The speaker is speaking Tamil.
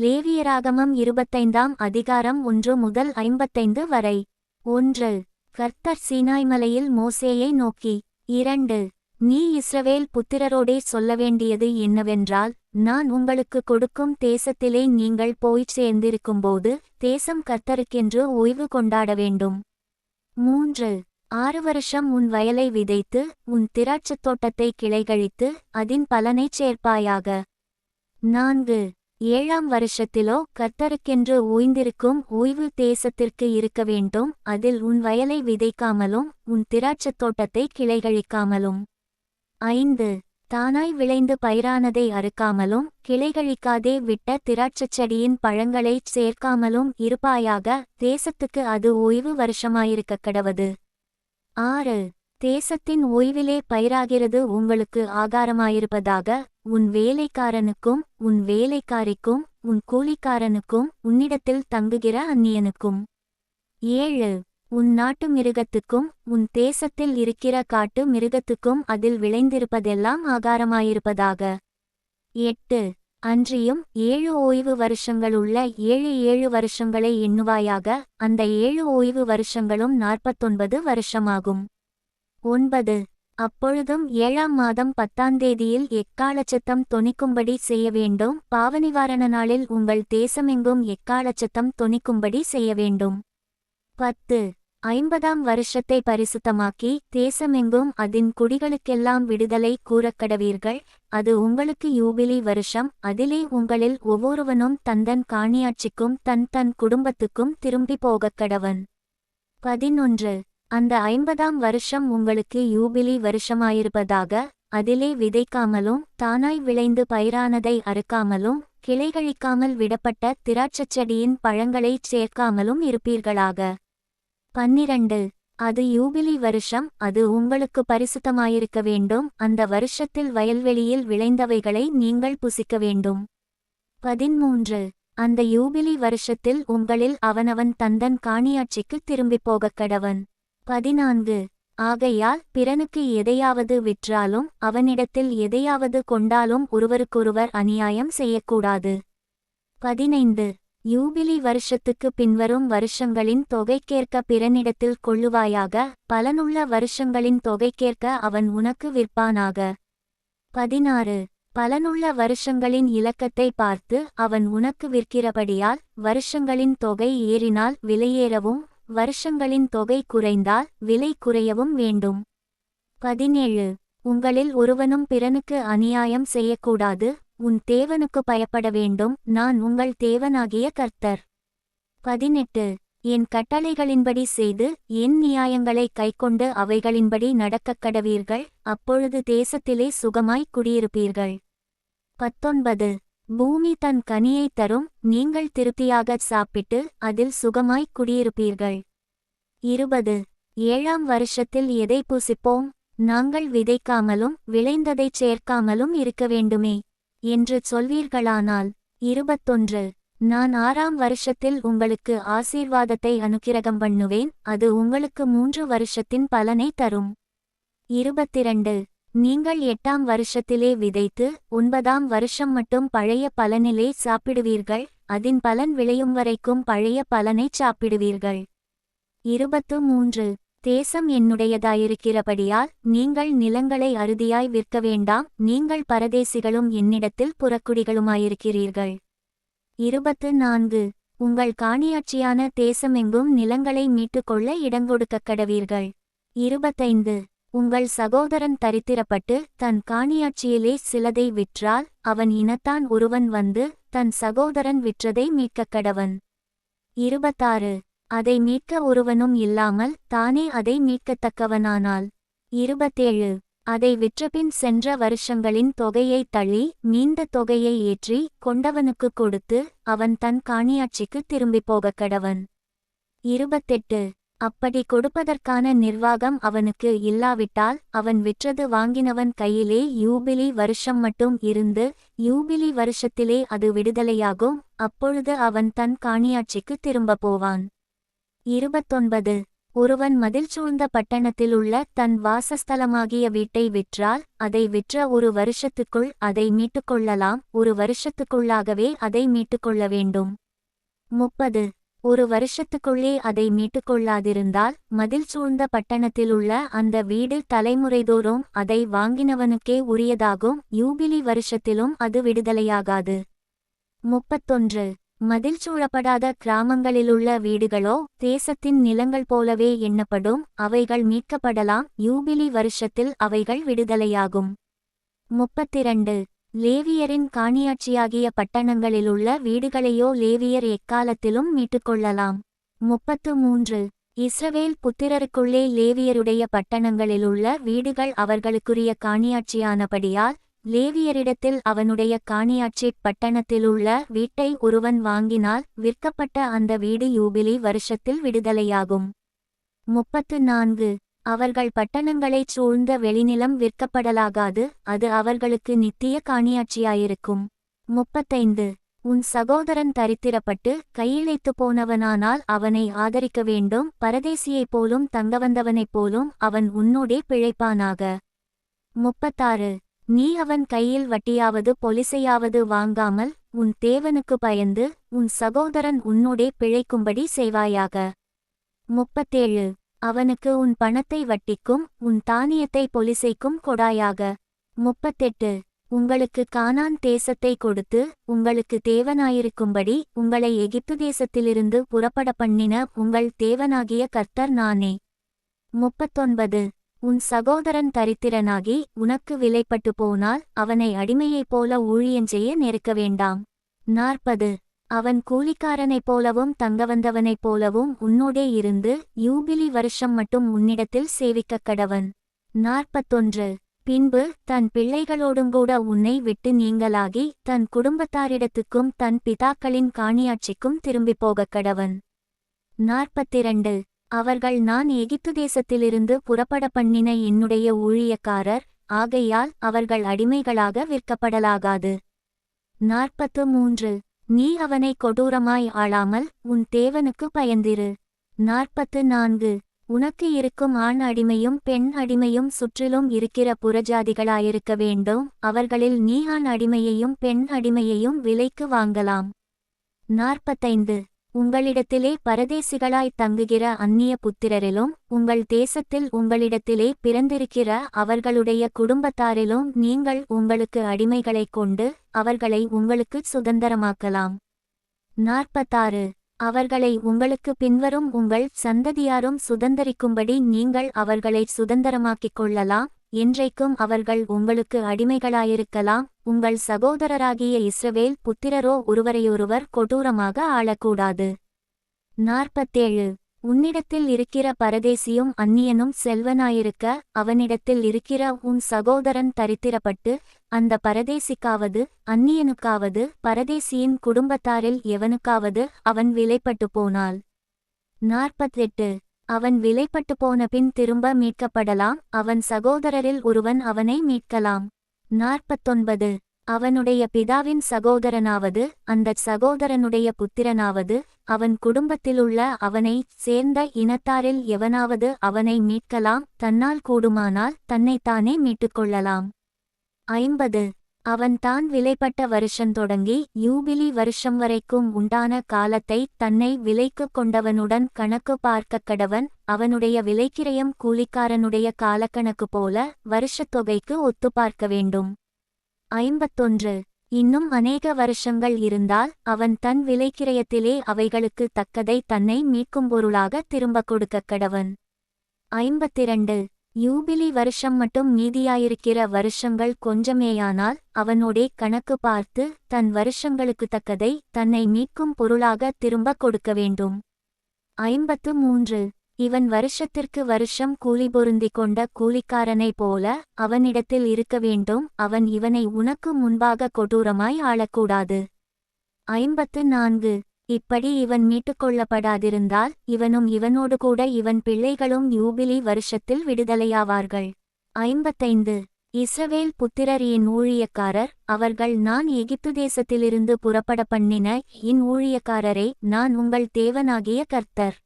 லேவியராகமம் இருபத்தைந்தாம் அதிகாரம் ஒன்று முதல் ஐம்பத்தைந்து வரை. ஒன்று. கர்த்தர் சீனாய் மலையில் மோசேயை நோக்கி இரண்டு. நீ இஸ்ரவேல் புத்திரரோடே சொல்ல வேண்டியது என்னவென்றால் நான் உங்களுக்கு கொடுக்கும் தேசத்திலே நீங்கள் போய்ச் சேர்ந்திருக்கும்போது தேசம் கர்த்தருக்கென்று ஓய்வு கொண்டாட வேண்டும். மூன்று. ஆறு வருஷம் உன் வயலை விதைத்து உன் திராட்சத் தோட்டத்தை கிளைகழித்து அதின் பலனைச் சேர்ப்பாயாக. நான்கு. ஏழாம் வருஷத்திலோ கர்த்தருக்கென்று ஓய்ந்திருக்கும் ஓய்வு தேசத்திற்கு இருக்க வேண்டும் அதில் உன் வயலை விதைக்காமலும் உன் திராட்சத் தோட்டத்தை கிளைகழிக்காமலும். ஐந்து. தானாய் விளைந்து பயிரானதை அறுக்காமலும் கிளைகழிக்காதே விட்ட திராட்சச் செடியின் பழங்களைச் சேர்க்காமலும் இருப்பாயாக தேசத்துக்கு அது ஓய்வு வருஷமாயிருக்கக் கடவது. ஆறு. தேசத்தின் ஓய்விலே பயிராகிறது உங்களுக்கு ஆகாரமாயிருப்பதாக உன் வேலைக்காரனுக்கும் உன் வேலைக்காரிக்கும் உன் கூலிக்காரனுக்கும் உன்னிடத்தில் தங்குகிற அந்நியனுக்கும். ஏழு உன் நாட்டு மிருகத்துக்கும் உன் தேசத்தில் இருக்கிற காட்டு மிருகத்துக்கும் அதில் விளைந்திருப்பதெல்லாம் ஆகாரமாயிருப்பதாக. எட்டு அன்றியும் ஏழு ஓய்வு வருஷங்கள் உள்ள ஏழு ஏழு வருஷங்களை எண்ணுவாயாக அந்த ஏழு ஓய்வு வருஷங்களும் நாற்பத்தொன்பது வருஷமாகும். ஒன்பது. அப்பொழுதும் ஏழாம் மாதம் பத்தாம் தேதியில் எக்காலச்சத்தம் தொனிக்கும்படி செய்ய வேண்டும். பாவநிவாரண நாளில் உங்கள் தேசமெங்கும் எக்காலச்சத்தம் தொனிக்கும்படி செய்ய வேண்டும். பத்து. ஐம்பதாம் வருஷத்தை பரிசுத்தமாக்கி தேசமெங்கும் அதன் குடிகளுக்கெல்லாம் விடுதலை கூறக்கடவீர்கள். அது உங்களுக்கு யூபிலி வருஷம். அதிலே உங்களில் ஒவ்வொருவனும் தந்தன் காணியாட்சிக்கும் தன் தன் குடும்பத்துக்கும் திரும்பி போகக் கடவன் பதினொன்று. அந்த ஐம்பதாம் வருஷம் உங்களுக்கு யூபிலி வருஷமாயிருப்பதாக அதிலே விதைக்காமலும் தானாய் விளைந்து பயிரானதை அறுக்காமலும் கிளைகழிக்காமல் விடப்பட்ட திராட்சச் செடியின் பழங்களைச் சேர்க்காமலும் இருப்பீர்களாக. பன்னிரண்டு. அது யூபிலி வருஷம் அது உங்களுக்கு பரிசுத்தமாயிருக்க வேண்டும் அந்த வருஷத்தில் வயல்வெளியில் விளைந்தவைகளை நீங்கள் புசிக்க வேண்டும். பதிமூன்று அந்த யூபிலி வருஷத்தில் உங்களில் அவனவன் தந்தன் காணியாட்சிக்கு திரும்பிப் போகக் கடவன். பதினான்கு. ஆகையால் பிறனுக்கு எதையாவது விற்றாலும் அவனிடத்தில் எதையாவது கொண்டாலும் ஒருவருக்கொருவர் அநியாயம் செய்யக்கூடாது. பதினைந்து. யூபிலி வருஷத்துக்கு பின்வரும் வருஷங்களின் தொகைக்கேற்க பிறனிடத்தில் கொள்ளுவாயாக பலனுள்ள வருஷங்களின் தொகைக்கேற்க அவன் உனக்கு விற்பானாக. பதினாறு. பலனுள்ள வருஷங்களின் இலக்கத்தை பார்த்து அவன் உனக்கு விற்கிறபடியால் வருஷங்களின் தொகை ஏறினால் விலையேறவும் வருஷங்களின் தொகை குறைந்தால் விலை குறையவும் வேண்டும். பதினேழு. உங்களில் ஒருவனும் பிறனுக்கு அநியாயம் செய்யக்கூடாது. உன் தேவனுக்கு பயப்பட வேண்டும். நான் உங்கள் தேவனாகிய கர்த்தர். பதினெட்டு. என் கட்டளைகளின்படி செய்து என் நியாயங்களை கைக்கொண்டு அவைகளின்படி நடக்கக் கடவீர்கள். அப்பொழுது தேசத்திலே சுகமாய் குடியிருப்பீர்கள். பத்தொன்பது. பூமி தன் கனியை தரும் நீங்கள் திருப்தியாகச் சாப்பிட்டு அதில் சுகமாய் குடியிருப்பீர்கள். இருபது. ஏழாம் வருஷத்தில் எதை புசிப்போம்? நாங்கள் விதைக்காமலும் விளைந்ததைச் சேர்க்காமலும் இருக்க வேண்டுமே என்று சொல்வீர்களானால். இருபத்தொன்று. நான் ஆறாம் வருஷத்தில் உங்களுக்கு ஆசீர்வாதத்தை அனுக்கிரகம் பண்ணுவேன் அது உங்களுக்கு மூன்று வருஷத்தின் பலனை தரும். இருபத்திரண்டு. நீங்கள் எட்டாம் வருஷத்திலே விதைத்து ஒன்பதாம் வருஷம் மட்டும் பழைய பலனிலே சாப்பிடுவீர்கள் அதன் பலன் விளையும் வரைக்கும் பழைய பலனைச் சாப்பிடுவீர்கள். இருபத்து மூன்று. தேசம் என்னுடையதாயிருக்கிறபடியால் நீங்கள் நிலங்களை அறுதியாய் விற்க வேண்டாம் நீங்கள் பரதேசிகளும் என்னிடத்தில் புறக்குடிகளுமாயிருக்கிறீர்கள். இருபத்து நான்கு. உங்கள் காணியாட்சியான தேசமெங்கும் நிலங்களை மீட்டுக்கொள்ள இடங்கொடுக்கக் கடவீர்கள் இருபத்தைந்து. உங்கள் சகோதரன் தரித்திரப்பட்டு தன் காணியாட்சியிலே சிலதை விற்றால் அவன் இனத்தான் ஒருவன் வந்து தன் சகோதரன் விற்றதை மீட்கக் கடவன். இருபத்தாறு. அதை மீட்க ஒருவனும் இல்லாமல் தானே அதை மீட்கத்தக்கவனானால் இருபத்தேழு. அதை விற்றபின் சென்ற வருஷங்களின் தொகையைத் தள்ளி மீந்த தொகையை ஏற்றி கொண்டவனுக்கு கொடுத்து அவன் தன் காணியாட்சிக்கு திரும்பிப் போகக் கடவன். இருபத்தெட்டு. அப்படி கொடுப்பதற்கான நிர்வாகம் அவனுக்கு இல்லாவிட்டால் அவன் விற்றது வாங்கினவன் கையிலே யூபிலி வருஷம் மட்டும் இருந்து யூபிலி வருஷத்திலே அது விடுதலையாகும். அப்பொழுது அவன் தன் காணியாட்சிக்கு திரும்பப் போவான். இருபத்தொன்பது. ஒருவன் மதில் சூழ்ந்த பட்டணத்தில் உள்ள தன் வாசஸ்தலமாகிய வீட்டை விற்றால் அதை விற்ற ஒரு வருஷத்துக்குள் அதை மீட்டுக்கொள்ளலாம் ஒரு வருஷத்துக்குள்ளாகவே அதை மீட்டுக்கொள்ள வேண்டும். முப்பது. ஒரு வருஷத்துக்குள்ளே அதை மீட்டுக்கொள்ளாதிருந்தால் மதில் சூழ்ந்த பட்டணத்தில் உள்ள அந்த வீடு தலைமுறைதோறும் அதை வாங்கினவனுக்கே உரியதாகும். யூபிலி வருஷத்திலும் அது விடுதலையாகாது. முப்பத்தொன்று. மதில் சூழப்படாத கிராமங்களிலுள்ள வீடுகளோ தேசத்தின் நிலங்கள் போலவே எண்ணப்படும். அவைகள் மீட்கப்படலாம். யூபிலி வருஷத்தில் அவைகள் விடுதலையாகும். முப்பத்திரண்டு. லேவியரின் காணியாட்சியாகிய பட்டணங்களிலுள்ள வீடுகளையோ லேவியர் எக்காலத்திலும் மீட்டுக்கொள்ளலாம். முப்பத்து மூன்று. இஸ்ரவேல் புத்திரருக்குள்ளே லேவியருடைய பட்டணங்களிலுள்ள வீடுகள் அவர்களுக்குரிய காணியாட்சியானபடியால் லேவியரிடத்தில் அவனுடைய காணியாட்சி பட்டணத்திலுள்ள வீட்டை ஒருவன் வாங்கினால் விற்கப்பட்ட அந்த வீடு யூபிலி வருஷத்தில் விடுதலையாகும். முப்பத்து நான்கு. அவர்கள் பட்டணங்களைச் சூழ்ந்த வெளிநிலம் விற்கப்படலாகாது அது அவர்களுக்கு நித்திய காணியாட்சியாயிருக்கும். முப்பத்தைந்து. உன் சகோதரன் தரித்திரப்பட்டு கையிழைத்து போனவனானால் அவனை ஆதரிக்க வேண்டும் பரதேசியைப் போலும் தங்கவந்தவனைப் போலும் அவன் உன்னோடே பிழைப்பானாக. முப்பத்தாறு. நீ அவன் கையில் வட்டியாவது பொலிசையாவது வாங்காமல் உன் தேவனுக்கு பயந்து உன் சகோதரன் உன்னோடே பிழைக்கும்படி செய்வாயாக. முப்பத்தேழு. அவனுக்கு உன் பணத்தை வட்டிக்கும் உன் தானியத்தை பொலிசைக்கும் கொடாயாக. முப்பத்தெட்டு. உங்களுக்கு கானான் தேசத்தை கொடுத்து உங்களுக்கு தேவனாயிருக்கும்படி உங்களை எகிப்து தேசத்திலிருந்து புறப்பட பண்ணின உங்கள் தேவனாகிய கர்த்தர் நானே. முப்பத்தொன்பது. உன் சகோதரன் தரித்திரனாகி உனக்கு விலைப்பட்டு போனால் அவனை அடிமையைப் போல ஊழியஞ்செய்ய நெருக்க வேண்டாம். நாற்பது. அவன் கூலிக்காரனைப் போலவும் தங்கவந்தவனைப் போலவும் உன்னோடே இருந்து யூபிலி வருஷம் மட்டும் உன்னிடத்தில் சேவிக்கக் கடவன். நாற்பத்தொன்று. பின்பு தன் பிள்ளைகளோடுங்கூட உன்னை விட்டு நீங்களாகி தன் குடும்பத்தாரிடத்துக்கும் தன் பிதாக்களின் காணியாட்சிக்கும் திரும்பிப் போகக் கடவன். நாற்பத்திரண்டு. அவர்கள் நான் எகிப்து தேசத்திலிருந்து புறப்பட பண்ணின என்னுடைய ஊழியக்காரர் ஆகையால் அவர்கள் அடிமைகளாக விற்கப்படலாகாது. நாற்பத்து மூன்று. நீ அவனை கொடூரமாய் ஆளாமல் உன் தேவனுக்கு பயந்திரு. நாற்பத்து நான்கு உனக்கு இருக்கும் ஆண் அடிமையும் பெண் அடிமையும் சுற்றிலும் இருக்கிற புறஜாதிகளாயிருக்க வேண்டும். அவர்களில் நீ ஆண் அடிமையையும் பெண் அடிமையையும் விலைக்கு வாங்கலாம். நாற்பத்தைந்து. உங்களிடத்திலே பரதேசிகளாய் தங்குகிற அந்நிய புத்திரரிலும் உங்கள் தேசத்தில் உங்களிடத்திலே பிறந்திருக்கிற அவர்களுடைய குடும்பத்தாரிலும் நீங்கள் உங்களுக்கு அடிமைகளைக் கொண்டு அவர்களை உங்களுக்கு சுதந்திரமாக்கலாம். நாற்பத்தாறு. அவர்களை உங்களுக்கு பின்வரும் உங்கள் சந்ததியாரும் சுதந்தரிக்கும்படி நீங்கள் அவர்களை சுதந்திரமாக்கிக் கொள்ளலாம் என்றைக்கும் அவர்கள் உங்களுக்கு அடிமைகளாயிருக்கலாம் உங்கள் சகோதரராகிய இஸ்ரவேல் புத்திரரோ ஒருவரையொருவர் கொடூரமாக ஆளக்கூடாது. நாற்பத்தேழு. உன்னிடத்தில் இருக்கிற பரதேசியும் அந்நியனும் செல்வனாயிருக்க அவனிடத்தில் இருக்கிற உன் சகோதரன் தரித்திரப்பட்டு அந்த பரதேசிக்காவது அந்நியனுக்காவது பரதேசியின் குடும்பத்தாரில் எவனுக்காவது அவன் விலைப்பட்டு போனால் நாற்பத்தெட்டு. அவன் விலைப்பட்டு போன பின் திரும்ப மீட்கப்படலாம் அவன் சகோதரரில் ஒருவன் அவனை மீட்கலாம். நாற்பத்தொன்பது. அவனுடைய பிதாவின் சகோதரனாவது அந்தச் சகோதரனுடைய புத்திரனாவது அவன் குடும்பத்திலுள்ள அவனைச் சேர்ந்த இனத்தாரில் எவனாவது அவனை மீட்கலாம் தன்னால் கூடுமானால் தன்னைத்தானே மீட்டுக்கொள்ளலாம். ஐம்பது. அவன் தான் விலைப்பட்ட வருஷம் தொடங்கி யூபிலி வருஷம் வரைக்கும் உண்டான காலத்தை தன்னை விலைக்கு கொண்டவனுடன் கணக்கு பார்க்க கடவன் அவனுடைய விலைக்கிரயம் கூலிக்காரனுடைய காலக்கணக்கு போல வருஷத் தொகைக்கு ஒத்து பார்க்க வேண்டும். ஐம்பத்தொன்று. இன்னும் அநேக வருஷங்கள் இருந்தால் அவன் தன் விலைக்கிரயத்திலே அவைகளுக்கு தக்கதை தன்னை மீட்கும் பொருளாக திரும்ப கொடுக்கக் கடவன். ஐம்பத்திரண்டு. யூபிலி வருஷம் மட்டும் மீதியாயிருக்கிற வருஷங்கள் கொஞ்சமேயானால் அவனோடே கணக்கு பார்த்து தன் வருஷங்களுக்கு தக்கதை தன்னை மீட்கும் பொருளாக திரும்ப கொடுக்க வேண்டும். ஐம்பத்து மூன்று. இவன் வருஷத்திற்கு வருஷம் கூலி பொருந்திக் கொண்ட கூலிக்காரனைப் போல அவனிடத்தில் இருக்க வேண்டும் அவன் இவனை உனக்கு முன்பாக கொடூரமாய் ஆளக்கூடாது. ஐம்பத்து நான்கு. இப்படி இவன் மீட்டுக்கொள்ளப்படாதிருந்தால் இவனும் இவனோடு கூட இவன் பிள்ளைகளும் யூபிலி வருஷத்தில் விடுதலையாவார்கள். ஐம்பத்தைந்து. இஸ்ரவேல் புத்திரர் என் ஊழியக்காரர் அவர்கள் நான் எகிப்து தேசத்திலிருந்து புறப்பட பண்ணின இன் ஊழியக்காரரே நான் உங்கள் தேவனாகிய கர்த்தர்.